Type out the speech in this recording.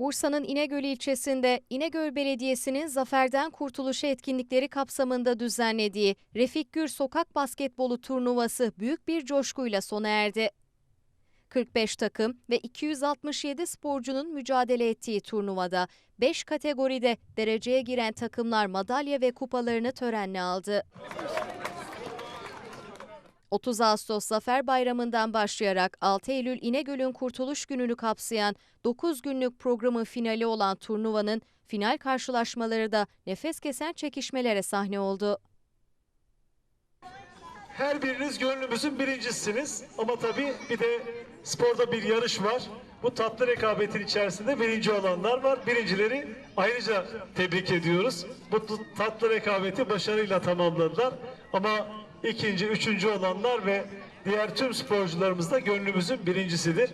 Bursa'nın İnegöl ilçesinde İnegöl Belediyesi'nin Zaferden Kurtuluşu etkinlikleri kapsamında düzenlediği Refik Gür Sokak Basketbolu turnuvası büyük bir coşkuyla sona erdi. 45 takım ve 267 sporcunun mücadele ettiği turnuvada 5 kategoride dereceye giren takımlar madalya ve kupalarını törenle aldı. 30 Ağustos Zafer Bayramı'ndan başlayarak 6 Eylül İnegöl'ün Kurtuluş Günü'nü kapsayan 9 günlük programın finali olan turnuvanın final karşılaşmaları da nefes kesen çekişmelere sahne oldu. Her biriniz gönlümüzün birincisiniz. Ama tabii bir de sporda bir yarış var. Bu tatlı rekabetin içerisinde birinci olanlar var. Birincileri ayrıca tebrik ediyoruz. Bu tatlı rekabeti başarıyla tamamladılar. Ama ikinci, üçüncü olanlar ve diğer tüm sporcularımız da gönlümüzün birincisidir.